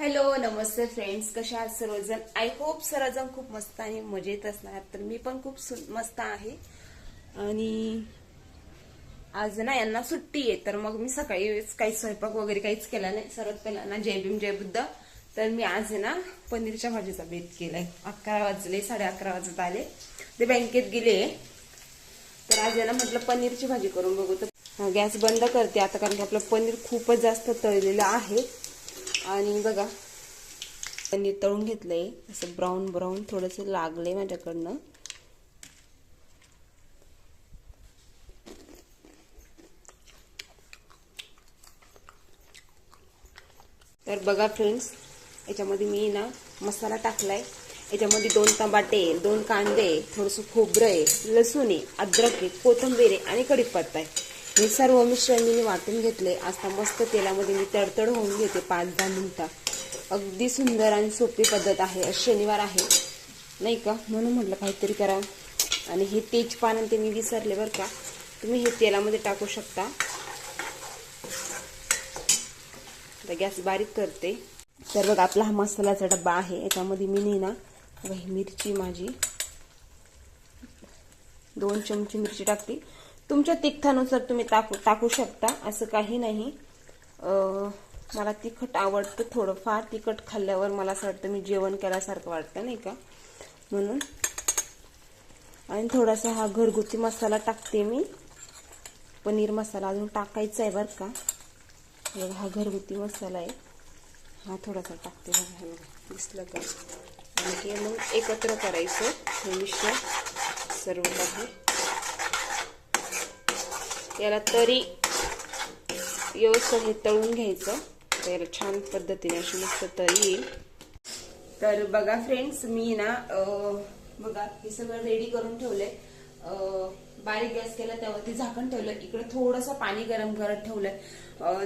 Hello नमस्ते friends कशा आहात सर्वजण? आय होप सर्वजण खूप मस्त आणि मजेत असणार. तर मी पण खूप सु- मस्त आहे. आणि आज ना यांना सुट्टी आहे तर मग मी सकाळी काही स्वयंपाक वगैरे काहीच केला नाही. सर्वात पहिला ना जय भीम जय बुद्ध तर मी आज आहे ना पनीरच्या भाजीचा बेत केलाय. अकरा वाजले साडे अकरा वाजत आले. ते बँकेत गेले. तर आज आहे ना म्हटलं पनीरची भाजी करून बघू. तर गॅस बंद करते आता कारण की आपलं पनीर खूपच जास्त तळलेलं आहे. आणि बघा पनीर तळून घेतलंय. असं ब्राऊन ब्राऊन थोडंसं लागलंय माझ्याकडनं. तर बघा फ्रेंड्स याच्यामध्ये मी ना मसाला टाकलाय. याच्यामध्ये दोन टमाटे दोन कांदे थोडंसं खोबरं आहे लसूण आहे अद्रक आहे कोथिंबीर आहे आणि कढीपत्ता आहे. हे सर्व मिश्रण मी वाटून घेतले. आता मस्त तेलामध्ये मी तडतड होऊन घेते पाच दहा मिनटं. अगदी सुंदर आणि सोपी पद्धत आहे. आज शनिवार आहे. नाही का? म्हणून म्हटलं काहीतरी करा. आणि हे तेज पान ते मी विसरले बरं का. तुम्ही हे तेलामध्ये टाकू शकता. आता गॅस बारीक करते. तर बघा आपला हा मसाल्याचा डब्बा आहे. याच्यामध्ये मी नाही ना मिरची माझी दोन चमची मिरची टाकते. तुमच्या तिखटानुसार तुम्ही टाकू टाकू शकता असं काही नाही. मला तिखट आवडतं थोडंफार. तिखट खाल्ल्यावर मला असं वाटतं मी जेवण केल्यासारखं वाटतं नाही का? म्हणून. आणि थोडासा हा घरगुती मसाला टाकते मी. पनीर मसाला अजून टाकायचा आहे बरं का. बघा हा घरगुती मसाला आहे. हा थोडासा टाकते बघा बघा. दिसलं का? आणखी मग एकत्र करायचं. हे मिश्रण सर्व काही याला तरी व्यवस्थित हे तळून घ्यायचं. तर याला छान पद्धतीने अशी मस्त तरी येईल. तर बघा फ्रेंड्स मी ना बघा हे सगळं रेडी करून ठेवलंय. बारीक गॅस केला त्यावरती झाकण ठेवलं. इकडे थोडंसं पाणी गरम करत ठेवलंय.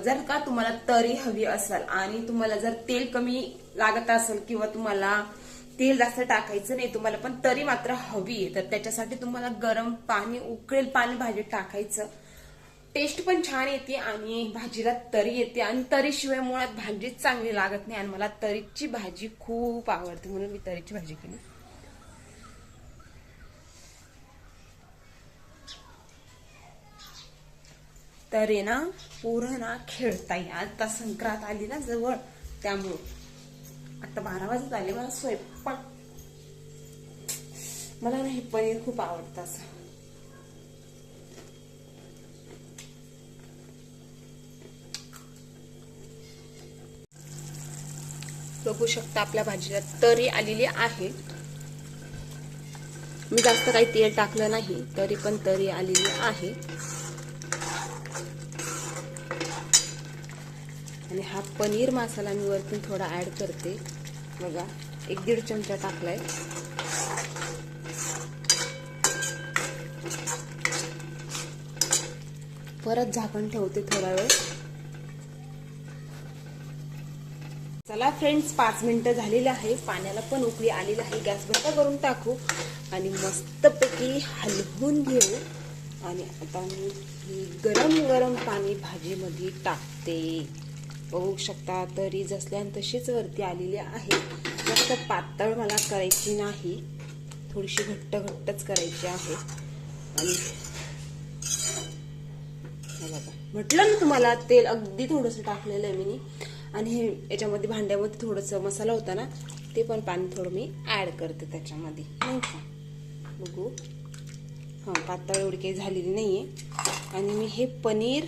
जर का तुम्हाला तरी हवी असाल आणि तुम्हाला जर तेल कमी लागत असेल किंवा तुम्हाला तेल जास्त टाकायचं नाही तुम्हाला पण तरी मात्र हवी आहे. तर त्याच्यासाठी तुम्हाला गरम पाणी उकळेल पाणी भाजीत टाकायचं. टेस्ट पण छान येते आणि भाजीला तरी येते आणि तरीशिवाय मुळात भाजीच चांगली लागत नाही आणि मला तरीची भाजी खूप आवडते म्हणून मी तरीची भाजी केली. तर आहे ना पोरं ना खेळताय आता संक्रांत आली ना जवळ त्यामुळं. आता बारा वाजत आले मला स्वयंपाक. मला ना हे पनीर खूप आवडतं असं. बघू शकता आपल्या भाजीला तरी आलेली आहे. मी जास्त काही तेल टाकलं नाही तरी पण तरी आलेली आहे. आणि हा पनीर मसाला मी वरतून थोडा ऍड करते. बघा एक दीड चमचा टाकलाय. परत झाकण ठेवते थोडा वेळ. चला फ्रेंड्स पाच मिनटं झालेले आहे. पाण्याला पण उकळी आलेली आहे. गॅस बंद करून टाकू. आणि मस्तपैकी हलवून घेऊ. आणि आता मी ही गरम गरम पाणी भाजीमध्ये टाकते. बघू शकता तरी जसल्यान तशीच वरती आलेली आहे. जास्त पातळ मला करायची नाही. थोडीशी घट्ट घट्टच करायची आहे. आणि म्हटलं ना तुम्हाला तेल अगदी थोडंसं टाकलेलं आहे मी. आणि हे याच्यामध्ये भांड्यामध्ये थोडंसं मसाला होता ना ते पण पाणी थोडं मी ॲड करते त्याच्यामध्ये. नाही का? बघू. हां पातळ एवढी काही झालेली नाहीये. आणि मी हे पनीर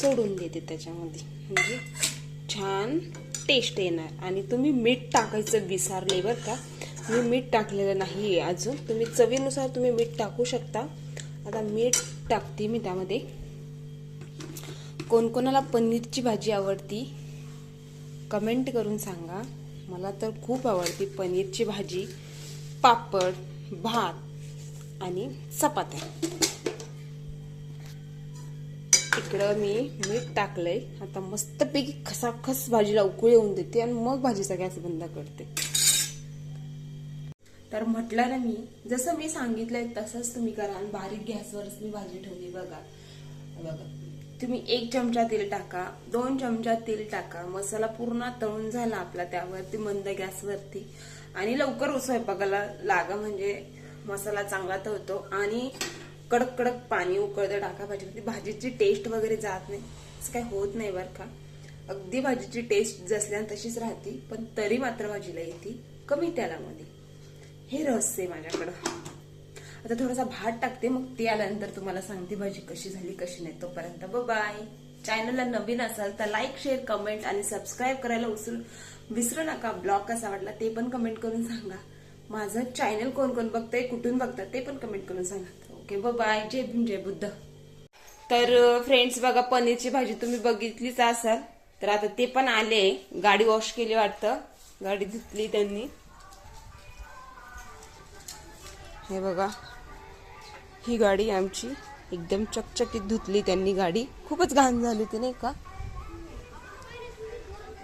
सोडून देते त्याच्यामध्ये. म्हणजे छान टेस्ट येणार. आणि तुम्ही मीठ टाकायचं विसरले बरं का. मी मीठ टाकलेलं नाही आहे अजून. तुम्ही चवीनुसार तुम्ही मीठ टाकू शकता. आता मीठ टाकते मी त्यामध्ये. कोणकोणाला पनीरची भाजी आवडती कमेंट करून सांगा. मला तर खूप आवडती पनीरची भाजी पापड भात आणि चपात्या. इकडं मी मीठ टाकलंय. आता मस्तपैकी खसाखस भाजीला उकळी येऊन देते आणि मग भाजीचा गॅस बंद करते. तर म्हटलं ना मी जसं मी सांगितलंय तसंच तुम्ही करा आणि बारीक गॅसवरच मी भाजी ठेवली बघा. बघा. तुम्ही एक चमचा तेल टाका दोन चमचा तेल टाका. मसाला पूर्ण तळून झाला आपला त्यावरती मंद गॅसवरती. आणि लवकर हो स्वयंपाकाला लागा म्हणजे मसाला चांगला तळतो. आणि कडक कडक पाणी उकळतं टाका भाजीमध्ये. भाजीची टेस्ट वगैरे जात नाही. असं काही होत नाही बरं का. अगदी भाजीची टेस्ट जसल्या तशीच राहते पण तरी मात्र भाजीला येते कमी तेलामध्ये. हे रहस्य आहे माझ्याकडं. आता थोडासा भात टाकते मग ते आल्यानंतर तुम्हाला सांगते भाजी कशी झाली कशी नाही. तोपर्यंत बाय चॅनलला नवीन असाल तर लाईक शेअर कमेंट आणि सबस्क्राईब करायला उचलून विसरू नका. ब्लॉग कसा वाटला ते पण कमेंट करून सांगा. माझं चॅनल कोण कोण बघतंय कुठून बघतात ते पण कमेंट करून सांगा. ओके बाय जय भीम जय बुद्ध. तर फ्रेंड्स बघा पनीरची भाजी तुम्ही बघितलीच असाल. तर आता ते पण आले. गाडी वॉश केली वाटतं. गाडी धुतली त्यांनी. हे बघा. ही गाडी आमची एकदम चकचकीत धुतली त्यांनी गाडी. खूपच घाण झाली होती नाही का?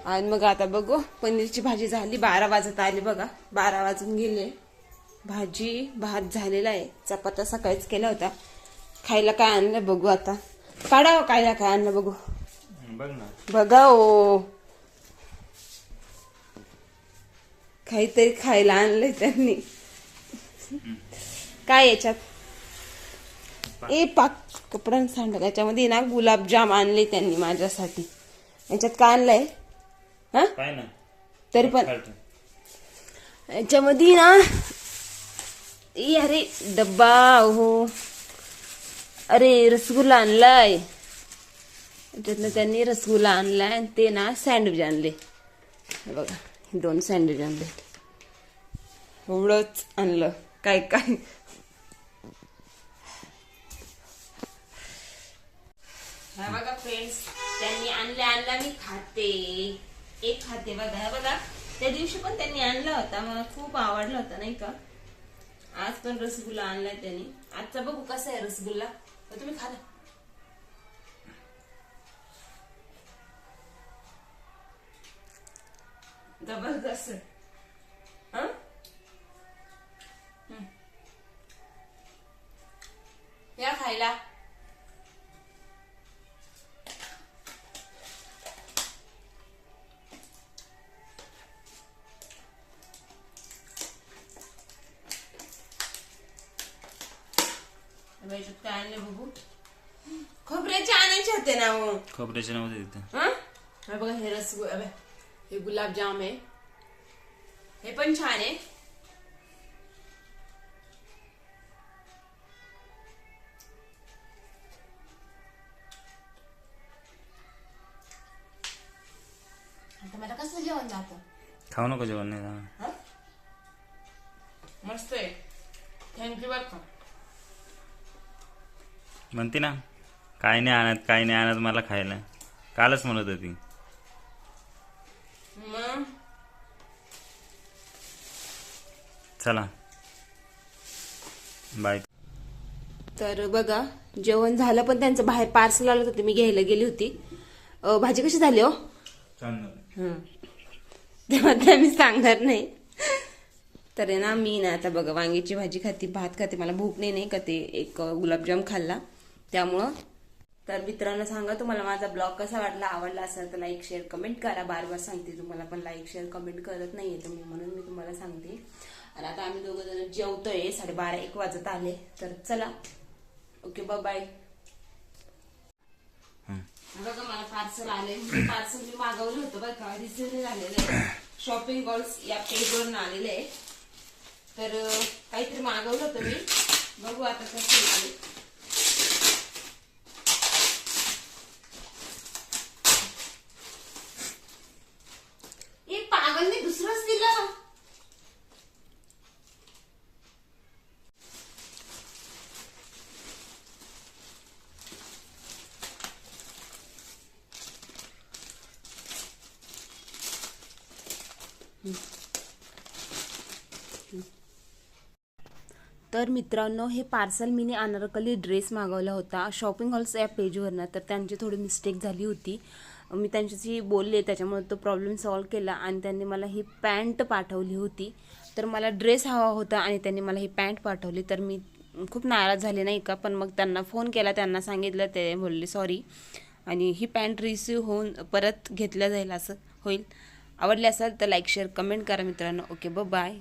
आणि मग आता बघू पनीरची भाजी झाली बारा वाजत आली बघा. बारा वाजून गेले. भाजी भात झालेला आहे. चपात्या सकाळीच केला होता खायला काय आणलं बघू आता. काढा हो खायला काय आणलं बघू. बघ ओ काहीतरी खायला आणलंय त्यांनी. काय याच्यात? ए पाक कपडा सांडल याच्यामध्ये ना गुलाबजाम आणले त्यांनी माझ्यासाठी. याच्यात काय आणलंय? हा? काय ना तरी पण. याच्यामध्ये ना ए अरे डब्बा हो अरे रसगुल्ला आणलाय. त्यातनं त्यांनी रसगुल्ला आणलाय आणि ते ना सँडविच आणले. बघा दोन सँडविच आणले. एवढंच आणलं. काय काय? हा बघा फ्रेंड्स त्यांनी आणले आणला मी खाते. एक खाते बघा हा बघा. त्या दिवशी पण त्यांनी आणला होता मला खूप आवडला होता नाही का? आज पण रसगुल्ला आणलाय त्यांनी. आजचा बघू कसा आहे रसगुल्ला. तर तुम्ही खा ना. जबरदस्त. याच्यात काय आणलं बघू. खोबऱ्याचे आणायचे होते ना हो. खोबऱ्याच्या नव्हते तिथं. हं? हे बघा हे हे गुलाबजाम आहे. हे पण छान आहे. आता मला कसं जेवण जातं? खाऊ नको जेवण नाही जाणार. म्हणते ना काय नाही आणत काय नाही आणत मला खायला. कालच म्हणत होती. चला. बाय तर बघा जेवण झालं पण त्यांचं बाहेर पार्सल आलं होतं मी घ्यायला गेली होती. भाजी कशी झाली हो? हं. तेव्हा तर मी सांगणार नाही. तर आहे ना मी ना आता बघा वांग्याची भाजी खाते भात खाते मला भूक नाही नाही का ते एक गुलाबजाम खाल्ला. त्यामुळं तर मित्रांनो सांगा तुम्हाला माझा ब्लॉग कसा वाटला? आवडला असेल तर लाईक शेअर कमेंट करा. बार बार सांगते तुम्हाला पण लाईक शेअर कमेंट करत नाहीये तुम्ही म्हणून मी तुम्हाला सांगते. आणि आता आम्ही दोघं जण जेवतोय. साडेबारा एक वाजत आले. तर चला. ओके बाय बघा मला पार्सल आले पार्सल मी मागवलं होतं बघा का. रिसिव्ह झालेलं आहे. शॉपिंग मॉल्स या पेजवरून आलेले आहे. तर काहीतरी मागवलं होतं मी. बघू आता कसं येते एक पागलने दुसरंच दिलं तर मित्रांनो हे पार्सल मीने अनारकली ड्रेस मागवला होता. शॉपिंग हॉल्स या पेजवरनं. तर त्यांची थोडी मिस्टेक झाली होती. मी त्यांच्याशी बोलले त्याच्यामुळे तो प्रॉब्लेम सॉल्व केला आणि त्यांनी मला ही पॅन्ट पाठवली होती. तर मला ड्रेस हवा होता आणि त्यांनी मला ही पॅन्ट पाठवली. तर मी खूप नाराज झाले नाही का? पण मग त्यांना फोन केला त्यांना सांगितलं ते बोलले सॉरी आणि ही पॅन्ट रिसिव्ह होऊन परत घेतल्या जाईल असं होईल. आवडले असेल तर लाईक शेअर कमेंट करा मित्रांनो. ओके ब बाय